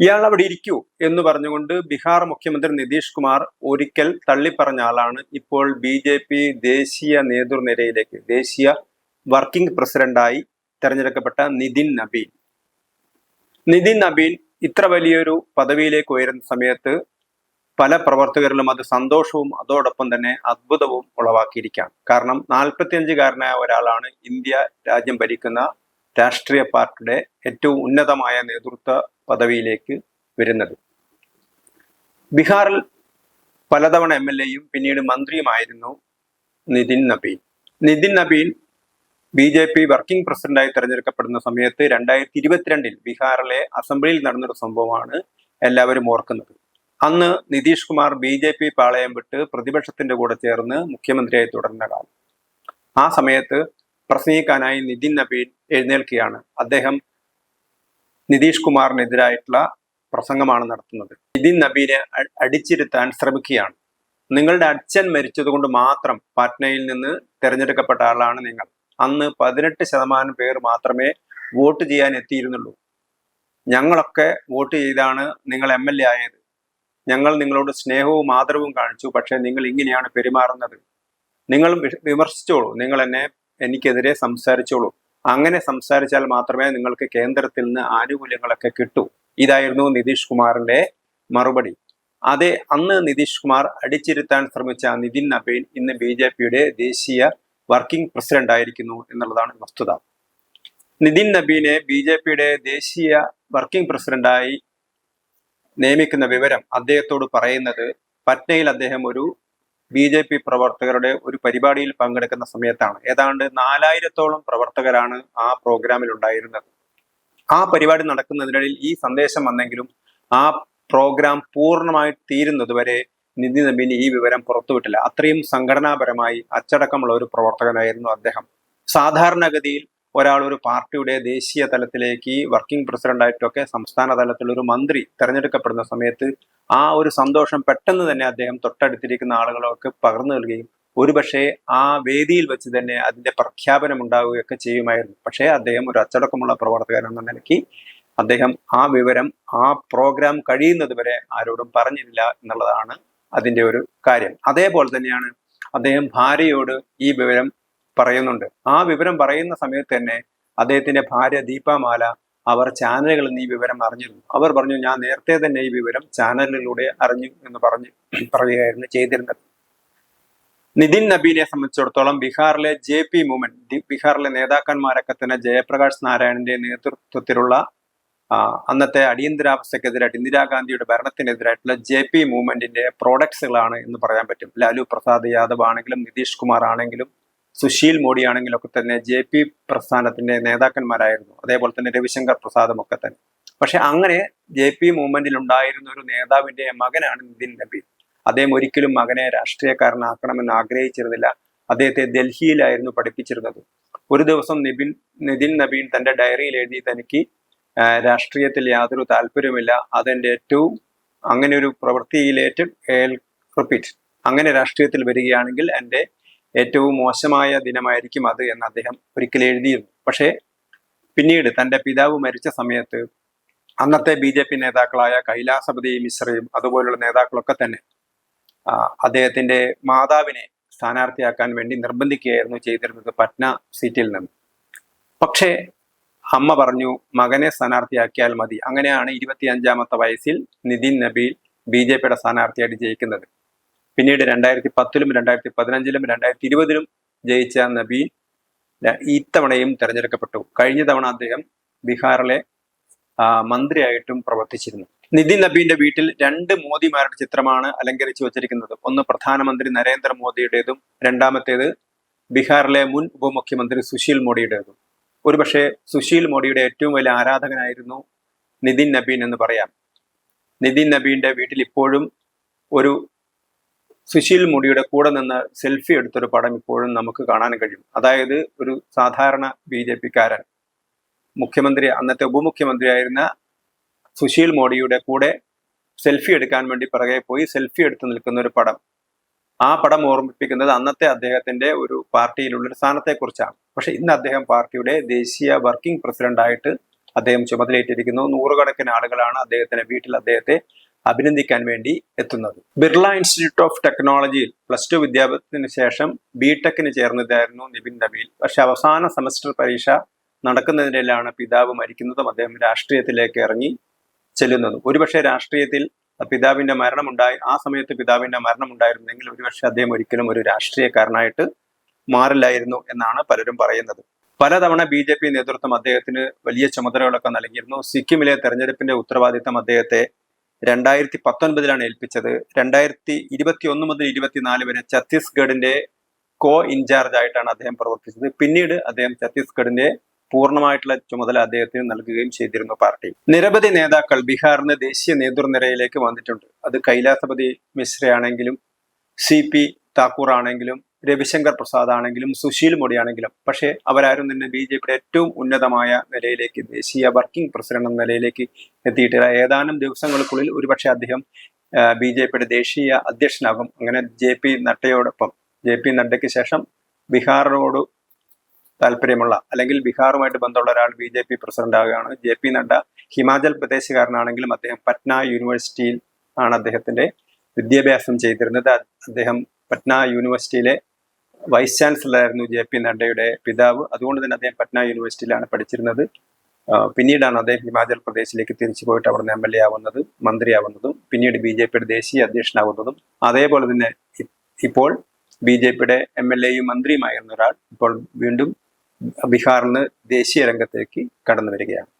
ഇയാൾ അവിടെ ഇരിക്കൂ എന്ന് പറഞ്ഞുകൊണ്ട് ബീഹാർ മുഖ്യമന്ത്രി നിതീഷ് കുമാർ ഒരിക്കൽ തള്ളിപ്പറഞ്ഞ ആളാണ്. ഇപ്പോൾ ബി ജെ പി ദേശീയ നേതൃനിരയിലേക്ക് ദേശീയ വർക്കിംഗ് പ്രസിഡന്റായി തെരഞ്ഞെടുക്കപ്പെട്ട നിതിൻ നബീൻ. നിതിൻ നബീൻ ഇത്ര വലിയൊരു പദവിയിലേക്ക് ഉയരുന്ന സമയത്ത് പല പ്രവർത്തകരിലും അത് സന്തോഷവും അതോടൊപ്പം തന്നെ അത്ഭുതവും ഉളവാക്കിയിരിക്കാം കാരണം നാൽപ്പത്തിയഞ്ചുകാരനായ ഒരാളാണ് ഇന്ത്യ രാജ്യം ഭരിക്കുന്ന രാഷ്ട്രീയ പാർട്ടിയുടെ ഏറ്റവും ഉന്നതമായ നേതൃത്വ പദവിയിലേക്ക് വരുന്നത്. ബീഹാറിൽ പലതവണ എം എൽ എയും പിന്നീട് മന്ത്രിയുമായിരുന്നു Nitin Nabin Nitin Nabin B J P working പ്രസിഡന്റായി തെരഞ്ഞെടുക്കപ്പെടുന്ന സമയത്ത് രണ്ടായിരത്തി ഇരുപത്തിരണ്ടിൽ ബീഹാറിലെ അസംബ്ലിയിൽ നടന്നൊരു സംഭവമാണ് എല്ലാവരും ഓർക്കുന്നത്. അന്ന് Nitish Kumar B J P പാളയം വിട്ട് പ്രതിപക്ഷത്തിന്റെ കൂടെ ചേർന്ന് മുഖ്യമന്ത്രിയായി തുടർന്ന കാലം. ആ സമയത്ത് പ്രസംഗിക്കാനായി നിതിൻ നബീൻ എഴുന്നേൽക്കുകയാണ്. അദ്ദേഹം നിതീഷ് കുമാറിനെതിരായിട്ടുള്ള പ്രസംഗമാണ് നടത്തുന്നത്. നിതിൻ നബീനെ അടിച്ചിരുത്താൻ ശ്രമിക്കുകയാണ്. നിങ്ങളുടെ അച്ഛൻ മരിച്ചതുകൊണ്ട് മാത്രം പാറ്റ്നയിൽ നിന്ന് തിരഞ്ഞെടുക്കപ്പെട്ട ആളാണ് നിങ്ങൾ. അന്ന് പതിനെട്ട് ശതമാനം പേർ മാത്രമേ വോട്ട് ചെയ്യാൻ എത്തിയിരുന്നുള്ളൂ. ഞങ്ങളൊക്കെ വോട്ട് ചെയ്താണ് നിങ്ങൾ എം എൽ എ ആയത്. ഞങ്ങൾ നിങ്ങളോട് സ്നേഹവും ആദരവും കാണിച്ചു പക്ഷേ നിങ്ങൾ ഇങ്ങനെയാണ് പെരുമാറുന്നത്. നിങ്ങൾ വിമർശിച്ചോളൂ. നിങ്ങൾ എന്നെ എനിക്കെതിരെ സംസാരിച്ചോളൂ. അങ്ങനെ സംസാരിച്ചാൽ മാത്രമേ നിങ്ങൾക്ക് കേന്ദ്രത്തിൽ നിന്ന് ആനുകൂല്യങ്ങളൊക്കെ കിട്ടൂ. ഇതായിരുന്നു നിതീഷ് കുമാറിന്റെ മറുപടി. അതെ അന്ന് നിതീഷ് കുമാർ അടിച്ചിരുത്താൻ ശ്രമിച്ച നിതിൻ നബീൻ ഇന്ന് ബി ജെ പിയുടെ ദേശീയ വർക്കിംഗ് പ്രസിഡന്റ് ആയിരിക്കുന്നു എന്നുള്ളതാണ് വസ്തുത. നിതിൻ നബീനെ ബി ജെ പിയുടെ ദേശീയ വർക്കിംഗ് പ്രസിഡന്റായി നിയമിക്കുന്ന വിവരം അദ്ദേഹത്തോട് പറയുന്നത് പറ്റ്നയിൽ അദ്ദേഹം ഒരു ബി ജെ പി പ്രവർത്തകരുടെ ഒരു പരിപാടിയിൽ പങ്കെടുക്കുന്ന സമയത്താണ്. ഏതാണ്ട് നാലായിരത്തോളം പ്രവർത്തകരാണ് ആ പ്രോഗ്രാമിൽ ഉണ്ടായിരുന്നത്. ആ പരിപാടി നടക്കുന്നതിനിടയിൽ ഈ സന്ദേശം വന്നെങ്കിലും ആ പ്രോഗ്രാം പൂർണമായി തീരുന്നതുവരെ നിധി നബീന് ഈ വിവരം പുറത്തുവിട്ടില്ല. അത്രയും സംഘടനാപരമായി അച്ചടക്കമുള്ള ഒരു പ്രവർത്തകനായിരുന്നു അദ്ദേഹം. സാധാരണഗതിയിൽ ഒരാൾ ഒരു പാർട്ടിയുടെ ദേശീയ തലത്തിലേക്ക് വർക്കിംഗ് പ്രസിഡന്റായിട്ടൊക്കെ സംസ്ഥാന തലത്തിൽ ഒരു മന്ത്രി തെരഞ്ഞെടുക്കപ്പെടുന്ന സമയത്ത് ആ ഒരു സന്തോഷം പെട്ടെന്ന് തന്നെ അദ്ദേഹം തൊട്ടടുത്തിരിക്കുന്ന ആളുകളൊക്കെ പകർന്നു നൽകുകയും ഒരുപക്ഷെ ആ വേദിയിൽ വെച്ച് തന്നെ അതിന്റെ പ്രഖ്യാപനം ഉണ്ടാവുകയൊക്കെ ചെയ്യുമായിരുന്നു. പക്ഷേ അദ്ദേഹം ഒരു അച്ചടക്കമുള്ള പ്രവർത്തകൻ എന്ന നിലയ്ക്ക് അദ്ദേഹം ആ വിവരം ആ പ്രോഗ്രാം കഴിയുന്നത് വരെ ആരോടും പറഞ്ഞില്ല എന്നുള്ളതാണ് അതിന്റെ ഒരു കാര്യം. അതേപോലെ തന്നെയാണ് അദ്ദേഹം ഭാര്യയോട് ഈ വിവരം പറയുന്നുണ്ട്. ആ വിവരം പറയുന്ന സമയത്ത് തന്നെ അദ്ദേഹത്തിന്റെ ഭാര്യ ദീപമാല അവർ ചാനലുകളിൽ നിന്ന് ഈ വിവരം അറിഞ്ഞിരുന്നു. അവർ പറഞ്ഞു ഞാൻ നേരത്തെ തന്നെ ഈ വിവരം ചാനലിലൂടെ അറിഞ്ഞു എന്ന് പറഞ്ഞ് പറയുകയായിരുന്നു ചെയ്തിരുന്നത്. നിതിൻ നബീനെ സംബന്ധിച്ചിടത്തോളം ബീഹാറിലെ ജെ പി മൂവ്മെന്റ് ബീഹാറിലെ നേതാക്കന്മാരൊക്കെ തന്നെ ജയപ്രകാശ് നാരായണന്റെ നേതൃത്വത്തിലുള്ള അന്നത്തെ അടിയന്തരാവസ്ഥക്കെതിരായിട്ട് ഇന്ദിരാഗാന്ധിയുടെ ഭരണത്തിനെതിരായിട്ടുള്ള ജെ പി മൂവ്മെന്റിന്റെ പ്രോഡക്ട്സുകളാണ് എന്ന് പറയാൻ പറ്റും. ലാലു പ്രസാദ് യാദവ് ആണെങ്കിലും നിതീഷ് കുമാർ ആണെങ്കിലും സുശീൽ മോഡിയാണെങ്കിലൊക്കെ തന്നെ ജെ പി പ്രസ്ഥാനത്തിന്റെ നേതാക്കന്മാരായിരുന്നു. അതേപോലെ തന്നെ രവിശങ്കർ പ്രസാദും ഒക്കെ തന്നെ. പക്ഷെ അങ്ങനെ ജെ പി മൂവ്മെന്റിൽ ഉണ്ടായിരുന്ന ഒരു നേതാവിന്റെ മകനാണ് നിതിൻ നബി. അദ്ദേഹം ഒരിക്കലും മകനെ രാഷ്ട്രീയക്കാരനാക്കണമെന്ന് ആഗ്രഹിച്ചിരുന്നില്ല. അദ്ദേഹത്തെ ഡൽഹിയിലായിരുന്നു പഠിപ്പിച്ചിരുന്നത്. ഒരു ദിവസം നിബിൻ നിതിൻ നബീൻ തന്റെ ഡയറിയിൽ എഴുതി തനിക്ക് രാഷ്ട്രീയത്തിൽ യാതൊരു താല്പര്യമില്ല അതെന്റെ ഏറ്റവും അങ്ങനെ ഒരു പ്രവൃത്തിയിലേറ്റം റിപ്പീറ്റ്. അങ്ങനെ രാഷ്ട്രീയത്തിൽ വരികയാണെങ്കിൽ എന്റെ ഏറ്റവും മോശമായ ദിനമായിരിക്കും അത് എന്ന് അദ്ദേഹം ഒരിക്കൽ എഴുതിയിരുന്നു. പക്ഷേ പിന്നീട് തന്റെ പിതാവ് മരിച്ച സമയത്ത് അന്നത്തെ ബി ജെ പി നേതാക്കളായ കൈലാസപതി മിശ്രയും അതുപോലുള്ള നേതാക്കളൊക്കെ തന്നെ അദ്ദേഹത്തിന്റെ മാതാവിനെ സ്ഥാനാർത്ഥിയാക്കാൻ വേണ്ടി നിർബന്ധിക്കുകയായിരുന്നു ചെയ്തിരുന്നത് പറ്റ്ന സീറ്റിൽ നിന്ന്. പക്ഷേ അമ്മ പറഞ്ഞു മകനെ സ്ഥാനാർത്ഥിയാക്കിയാൽ മതി. അങ്ങനെയാണ് ഇരുപത്തിയഞ്ചാമത്തെ വയസ്സിൽ നിതിൻ നബീൽ ബി ജെ പിയുടെ സ്ഥാനാർത്ഥിയായിട്ട് ജയിക്കുന്നത്. പിന്നീട് രണ്ടായിരത്തി പത്തിലും രണ്ടായിരത്തി പതിനഞ്ചിലും രണ്ടായിരത്തി ഇരുപതിലും ജയിച്ച നബീൻ ഇത്തവണയും തെരഞ്ഞെടുക്കപ്പെട്ടു. കഴിഞ്ഞ തവണ അദ്ദേഹം ബീഹാറിലെ മന്ത്രിയായിട്ടും പ്രവർത്തിച്ചിരുന്നു. നിതിൻ നബീന്റെ വീട്ടിൽ രണ്ട് മോദിമാരുടെ ചിത്രമാണ് അലങ്കരിച്ചു വച്ചിരിക്കുന്നത്. ഒന്ന് പ്രധാനമന്ത്രി നരേന്ദ്രമോദിയുടേതും രണ്ടാമത്തേത് ബീഹാറിലെ മുൻ ഉപമുഖ്യമന്ത്രി സുശീൽ മോഡിയുടേതും ഒരുപക്ഷെ സുശീൽ മോഡിയുടെ ഏറ്റവും വലിയ ആരാധകനായിരുന്നു നിതിൻ നബീൻ എന്ന് പറയാം. നിതിൻ നബീന്റെ വീട്ടിൽ ഇപ്പോഴും ഒരു സുശീൽ മുടിയുടെ കൂടെ നിന്ന് സെൽഫി എടുത്തൊരു പടം ഇപ്പോഴും നമുക്ക് കാണാൻ കഴിയും. അതായത് ഒരു സാധാരണ ബി ജെ പിക്കാരൻ മുഖ്യമന്ത്രി അന്നത്തെ ഉപമുഖ്യമന്ത്രിയായിരുന്ന സുശീൽ മോഡിയുടെ കൂടെ സെൽഫി എടുക്കാൻ വേണ്ടി പിറകെ പോയി സെൽഫി എടുത്ത് നിൽക്കുന്ന ഒരു പടം. ആ പടം ഓർമ്മിപ്പിക്കുന്നത് അന്നത്തെ അദ്ദേഹത്തിന്റെ ഒരു പാർട്ടിയിലുള്ള ഒരു സ്ഥാനത്തെ കുറിച്ചാണ് പക്ഷെ ഇന്ന് അദ്ദേഹം പാർട്ടിയുടെ ദേശീയ വർക്കിംഗ് പ്രസിഡന്റ് ആയിട്ട് അദ്ദേഹം ചുമതലയേറ്റിരിക്കുന്നു. നൂറുകണക്കിന് ആളുകളാണ് അദ്ദേഹത്തിന്റെ വീട്ടിൽ അദ്ദേഹത്തെ അഭിനന്ദിക്കാൻ വേണ്ടി എത്തുന്നത്. ബിർള ഇൻസ്റ്റിറ്റ്യൂട്ട് ഓഫ് ടെക്നോളജിയിൽ പ്ലസ് ടു വിദ്യാഭ്യാസത്തിന് ശേഷം ബി ടെക്കിന് ചേർന്നതായിരുന്നു നിബിൻ നബീൽ. പക്ഷെ അവസാന സെമസ്റ്റർ പരീക്ഷ നടക്കുന്നതിനിടയിലാണ് പിതാവ് മരിക്കുന്നതും അദ്ദേഹം രാഷ്ട്രീയത്തിലേക്ക് ഇറങ്ങി ചെല്ലുന്നതും. ഒരുപക്ഷെ രാഷ്ട്രീയത്തിൽ പിതാവിന്റെ മരണമുണ്ടായി ആ സമയത്ത് പിതാവിന്റെ മരണമുണ്ടായിരുന്നെങ്കിൽ ഒരുപക്ഷെ അദ്ദേഹം ഒരിക്കലും ഒരു രാഷ്ട്രീയക്കാരനായിട്ട് മാറില്ലായിരുന്നു എന്നാണ് പലരും പറയുന്നത്. പലതവണ ബി ജെ പി നേതൃത്വം അദ്ദേഹത്തിന് വലിയ ചുമതലകളൊക്കെ നൽകിയിരുന്നു. സിക്കിമിലെ തെരഞ്ഞെടുപ്പിന്റെ ഉത്തരവാദിത്തം അദ്ദേഹത്തെ രണ്ടായിരത്തി പത്തൊൻപതിലാണ് ഏൽപ്പിച്ചത്. രണ്ടായിരത്തി ഇരുപത്തി ഒന്ന് മുതൽ ഇരുപത്തിനാല് വരെ ഛത്തീസ്ഗഡിന്റെ കോ ഇൻചാർജ് ആയിട്ടാണ് അദ്ദേഹം പ്രവർത്തിച്ചത്. പിന്നീട് അദ്ദേഹം ഛത്തീസ്ഗഡിന്റെ പൂർണമായിട്ടുള്ള ചുമതല അദ്ദേഹത്തിന് നൽകുകയും ചെയ്തിരുന്നു പാർട്ടി. നിരവധി നേതാക്കൾ ബീഹാറിന് ദേശീയ നേതൃനിരയിലേക്ക് വന്നിട്ടുണ്ട്. അത് കൈലാസപതി മിശ്രയാണെങ്കിലും സി പി താക്കൂർ ആണെങ്കിലും രവിശങ്കർ പ്രസാദ് ആണെങ്കിലും സുശീൽ മോഡി ആണെങ്കിലും പക്ഷേ അവരാരും തന്നെ ബി ജെ പിയുടെ ഏറ്റവും ഉന്നതമായ നിലയിലേക്ക് ദേശീയ വർക്കിംഗ് പ്രസിഡന്റ് എന്ന നിലയിലേക്ക് എത്തിയിട്ടില്ല. ഏതാനും ദിവസങ്ങൾക്കുള്ളിൽ ഒരുപക്ഷെ അദ്ദേഹം ബി ജെ പിയുടെ ദേശീയ അധ്യക്ഷനാകും. അങ്ങനെ ജെ പി നഡ്ഡയോടൊപ്പം ജെ പി നഡ്ഡയ്ക്ക് ശേഷം ബീഹാറിനോട് താല്പര്യമുള്ള അല്ലെങ്കിൽ ബീഹാറുമായിട്ട് ബന്ധമുള്ള ഒരാൾ ബി ജെ പി പ്രസിഡന്റ് ആവുകയാണ്. ജെ പി നഡ്ഡ ഹിമാചൽ പ്രദേശുകാരനാണെങ്കിലും അദ്ദേഹം പറ്റ്ന യൂണിവേഴ്സിറ്റിയിൽ ആണ് അദ്ദേഹത്തിന്റെ വിദ്യാഭ്യാസം ചെയ്തിരുന്നത്. അദ്ദേഹം പറ്റ്ന യൂണിവേഴ്സിറ്റിയിലെ വൈസ് ചാൻസലറായിരുന്നു ജെ പി നഡ്ഡയുടെ പിതാവ്. അതുകൊണ്ട് തന്നെ അദ്ദേഹം പട്ന യൂണിവേഴ്സിറ്റിയിലാണ് പഠിച്ചിരുന്നത്. പിന്നീടാണ് അദ്ദേഹം ഹിമാചൽ പ്രദേശിലേക്ക് തിരിച്ചു പോയിട്ട് അവിടുന്ന് എം എൽ എ ആവുന്നതും മന്ത്രിയാവുന്നതും പിന്നീട് ബി ജെ പിയുടെ ദേശീയ അധ്യക്ഷനാവുന്നതും. അതേപോലെ തന്നെ ഇപ്പോൾ ബി ജെ പിയുടെ എം എൽ എയും മന്ത്രിയുമായിരുന്ന ഒരാൾ ഇപ്പോൾ വീണ്ടും ബീഹാറിൽ നിന്ന് ദേശീയ രംഗത്തേക്ക് കടന്നു വരികയാണ്.